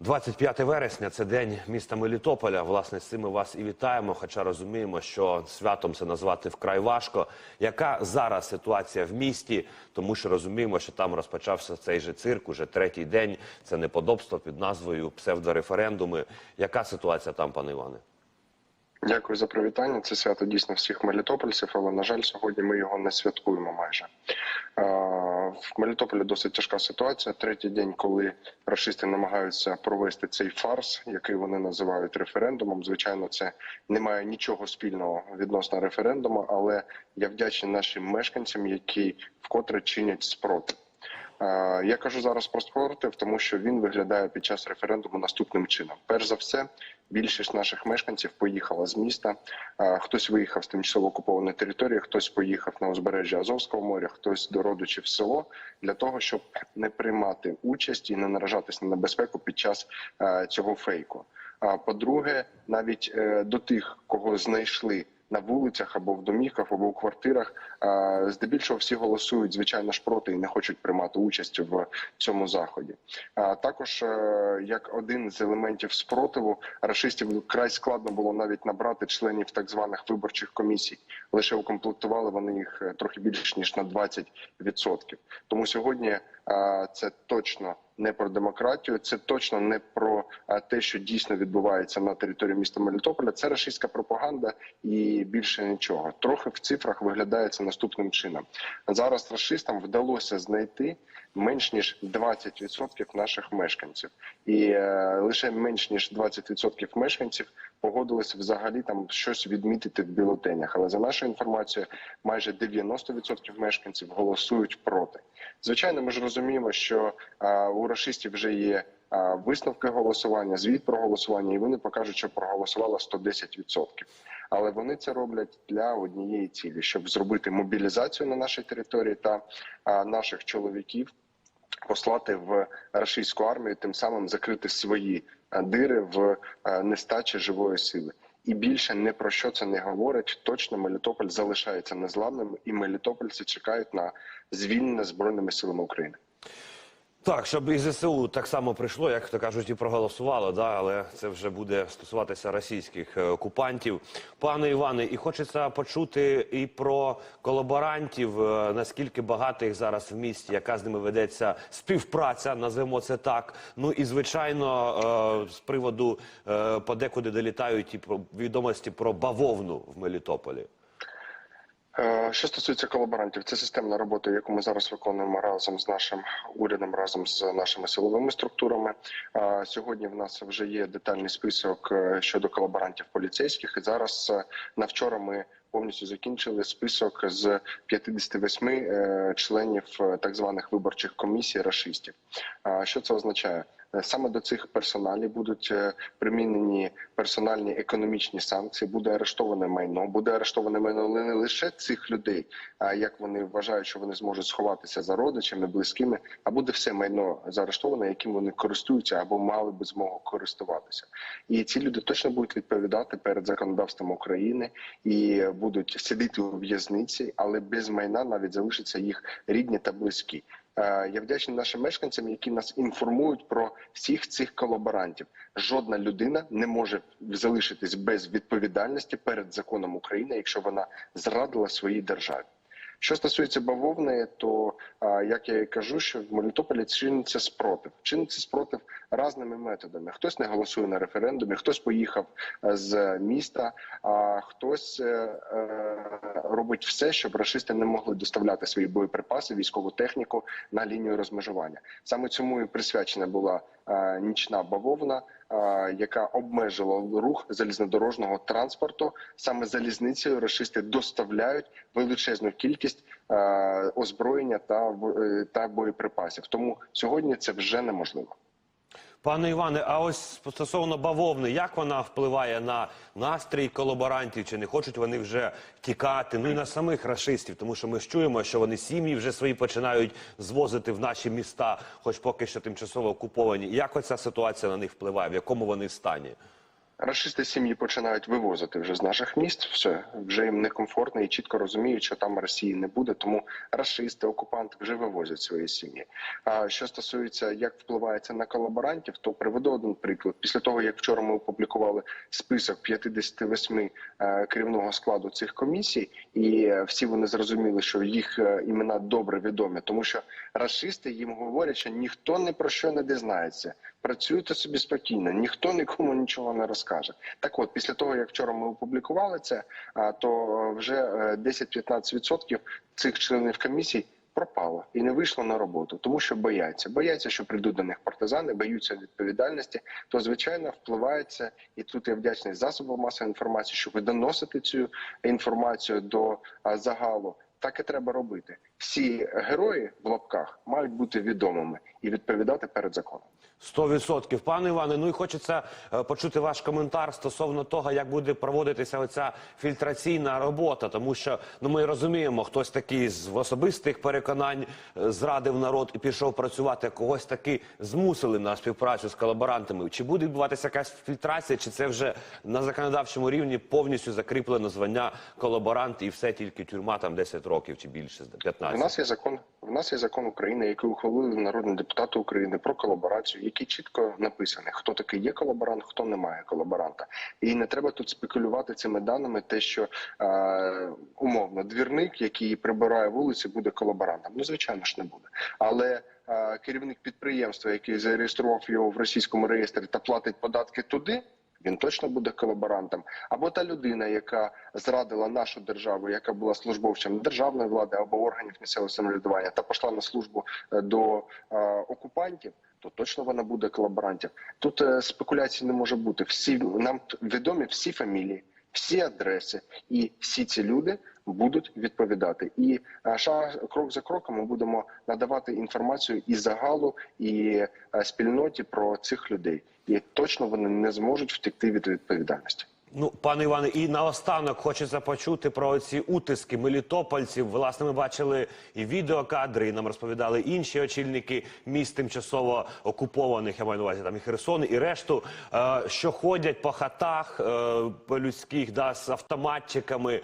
25 вересня це день міста Мелітополя. Власне, з цим ми вас і вітаємо. Хоча розуміємо, що святом це назвати вкрай важко. Яка зараз ситуація в місті? Тому що розуміємо, що там розпочався цей же цирк, уже третій день. Це неподобство під назвою псевдореферендуми. Яка ситуація там, пане Іване? Дякую за привітання. Це свято дійсно всіх мелітопольців, але на жаль, сьогодні ми його не святкуємо майже. В Мелітополі досить тяжка ситуація. Третій день, коли рашисти намагаються провести цей фарс, який вони називають референдумом. Звичайно, це не має нічого спільного відносно референдуму, але я вдячний нашим мешканцям, які вкотре чинять спротив. Е, Я кажу зараз про спротив, тому що він виглядає під час референдуму наступним чином. Перш за все, більшість наших мешканців поїхала з міста. Е, Хтось виїхав з тимчасово окупованої території, хтось поїхав на узбережжя Азовського моря, хтось до родичів в село для того, щоб не приймати участь і не наражатись на небезпеку під час е, цього фейку. А по-друге, навіть до тих, кого знайшли на вулицях або в домівках, або в квартирах, здебільшого всі голосують звичайно ж проти і не хочуть приймати участь в цьому заході. Також е, як один з елементів спротиву рашистів край складно було навіть набрати членів так званих виборчих комісій. Лише укомплектували вони їх е, трохи більш ніж на 20%. Тому сьогодні е, це точно не про демократію, це точно не про е, те, що дійсно відбувається на території міста Мелітополя. Це рашистська пропаганда і більше нічого. Трохи в цифрах виглядає це наступним чином. Зараз рашистам вдалося знайти менш ніж 20% наших мешканців, і е, лише менш ніж 20% мешканців погодилися взагалі там щось відмітити в бюлетенях. Але за нашою інформацією, майже 90% мешканців голосують проти. Звичайно, ми ж розуміємо, що е, у рашистів вже є висновки голосування, звіт про голосування, і вони покажуть, що проголосувало 110%. Але вони це роблять для однієї цілі, щоб зробити мобілізацію на нашій території та наших чоловіків послати в рашистську армію, тим самим закрити свої дири в нестачі живої сили. І більше не про що це не говорить. Точно Мелітополь залишається незламним, і мелітопольці чекають на звільнення збройними силами України. Так, щоб і ЗСУ так само прийшло, як то кажуть, і проголосувало, да, але це вже буде стосуватися російських е, окупантів. Пане Іване, і хочеться почути і про колаборантів, е, наскільки багато їх зараз в місті, яка з ними ведеться співпраця, назвемо це так. Ну і звичайно, е, з приводу подекуди долітають і про відомості про бавовну в Мелітополі. Е, Що стосується колаборантів, це системна робота, яку ми зараз виконуємо разом з нашим урядом, разом з нашими силовими структурами. Сьогодні в нас вже є детальний список е, щодо колаборантів поліцейських, і зараз е, на вчора ми повністю закінчили список з 58 е, членів так званих виборчих комісій рашистів. Що це означає? Е, Саме до цих персоналів будуть е, примінені персональні економічні санкції, буде арештоване майно, буде арештоване майно не лише цих людей, а як вони вважають, що вони зможуть сховатися за родичами, близькими, а буде все майно заарештоване, яким вони користуються або мали би змогу користуватися. І ці люди точно будуть відповідати перед законодавством України і будуть сидіти у в'язниці, але без майна навіть залишаться їх рідні та близькі. Е, Я вдячний нашим мешканцям, які нас інформують про всіх цих колаборантів. Жодна людина не може залишитись без відповідальності перед законом України, якщо вона зрадила своїй державі. Що стосується бавовни, то як я і кажу, що в Мелітополі чиниться спротив. Чиниться спротив різними методами. Хтось не голосує на референдумі, хтось поїхав е, з міста, а хтось е, е, робить все, щоб рашисти не могли доставляти свої боєприпаси, військову техніку на лінію розмежування. Саме цьому і присвячена була нічна бавовна. Яка обмежила рух залізнодорожного транспорту саме залізницею рашисти доставляють величезну кількість озброєння та е, та боєприпасів. Тому сьогодні це вже неможливо. Пане Іване, а ось стосовно бавовни, як вона впливає на настрій колаборантів? Чи не хочуть вони вже тікати? Ну і на самих расистів, тому що ми чуємо, що вони сім'ї вже свої починають звозити в наші міста, хоч поки що тимчасово окуповані. Як оця ситуація на них впливає? В якому вони стані? Рашисти сім'ї починають вивозити вже з наших міст. Все вже їм некомфортно і чітко розуміють, що там Росії не буде. Тому рашисти, окупанти вже вивозять свої сім'ї. А що стосується, як впливає це на колаборантів, то приведу один приклад. Після того як вчора ми опублікували список 58 е, керівного складу цих комісій, і всі вони зрозуміли, що їх е, імена добре відомі, тому що рашисти їм говорять, що ніхто ні про що не дізнається. Працюйте собі спокійно, ніхто нікому нічого не розкаже. Так, от після того як вчора ми опублікували це, то е, вже е, 10-15% цих членів комісій пропало і не вийшло на роботу, тому що бояться. Бояться, що прийдуть до них партизани, боються відповідальності. То звичайно впливається, і тут я вдячний засобам масової інформації, що ви доносите цю інформацію до загалу. Так і треба робити. Всі герої в лапках мають бути відомими і відповідати перед законом. Сто відсотків, пане Іване. Ну і хочеться е, почути ваш коментар стосовно того, як буде проводитися оця фільтраційна робота, тому що ну ми розуміємо, хтось такий з особистих переконань е, зрадив народ і пішов працювати. Когось таки змусили на співпрацю з колаборантами. Чи буде відбуватися якась фільтрація, чи це вже на законодавчому рівні повністю закріплено звання колаборант і все тільки тюрма там 10 років чи більше У нас є закон. В нас є закон України, який ухвалили народні депутати України про колаборацію, який чітко написаний, хто такий є колаборант, хто не має колаборанта. І не треба тут спекулювати цими даними, те, що е, умовно двірник, який прибирає вулиці, буде колаборантом. Ну звичайно ж не буде. Але е, керівник підприємства, який зареєстрував його в російському реєстрі та платить податки туди. Він точно буде колаборантом, або та людина, яка зрадила нашу державу, яка була службовцем державної влади або органів місцевого самоврядування, та пішла на службу е, до е, окупантів, то точно вона буде колаборантів. Тут е, спекуляцій не може бути. Всі нам відомі всі фамілії, всі адреси, і всі ці люди будуть відповідати. І е, шаг крок за кроком ми будемо надавати інформацію і загалу, і е, спільноті про цих людей. І точно вони не зможуть втекти від відповідальності. Ну, пане Іване, і наостанок хочеться почути про ці утиски мелітопольців. Власне, ми бачили і відеокадри, і нам розповідали інші очільники міст тимчасово окупованих, я маю на увазі там і Херсон, і решту, е, що ходять по хатах е, по людських, да, з автоматчиками.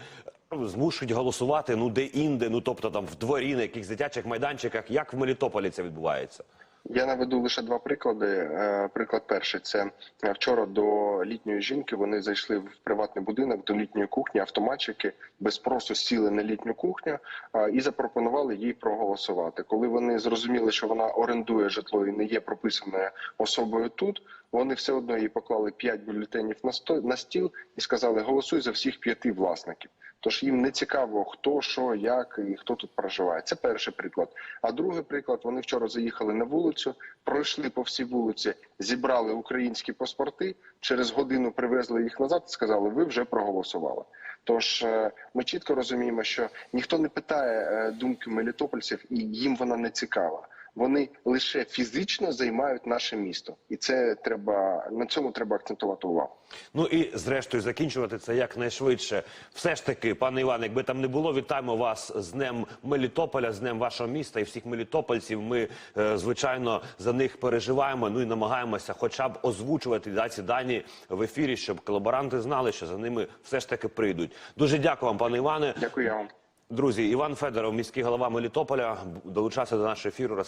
Змушують голосувати ну де інде, ну тобто там в дворі, на якихось дитячих майданчиках. Як в Мелітополі це відбувається? Я наведу лише два приклади. Е, Приклад перший це е, вчора до літньої жінки. Вони зайшли в приватний будинок до літньої кухні. Автоматчики без спросу сіли на літню кухню е, і запропонували їй проголосувати. Коли вони зрозуміли, що вона орендує житло і не є прописаною особою тут. Вони все одно їй поклали п'ять бюлетенів на сто на стіл і сказали: голосуй за всіх п'яти власників. Тож їм не цікаво, хто що, як і хто тут проживає. Це перший приклад. А другий приклад: вони вчора заїхали на вулицю, пройшли по всій вулиці, зібрали українські паспорти. Через годину привезли їх назад. і Сказали, ви вже проголосували. Тож е, ми чітко розуміємо, що ніхто не питає е, думки мелітопольців, і їм вона не цікава. Вони лише фізично займають наше місто, і це треба на цьому треба акцентувати увагу. Ну і зрештою закінчувати це якнайшвидше. Все ж таки, пане Іване, якби там не було, вітаємо вас з днем Мелітополя, з днем вашого міста і всіх мелітопольців. Ми е, звичайно за них переживаємо. Ну і намагаємося, хоча б озвучувати да, ці дані в ефірі, щоб колаборанти знали, що за ними все ж таки прийдуть. Дуже дякую вам, пане Іване. Дякую вам. Друзі, Іван Федоров, міський голова Мелітополя, долучався до нашого ефіру.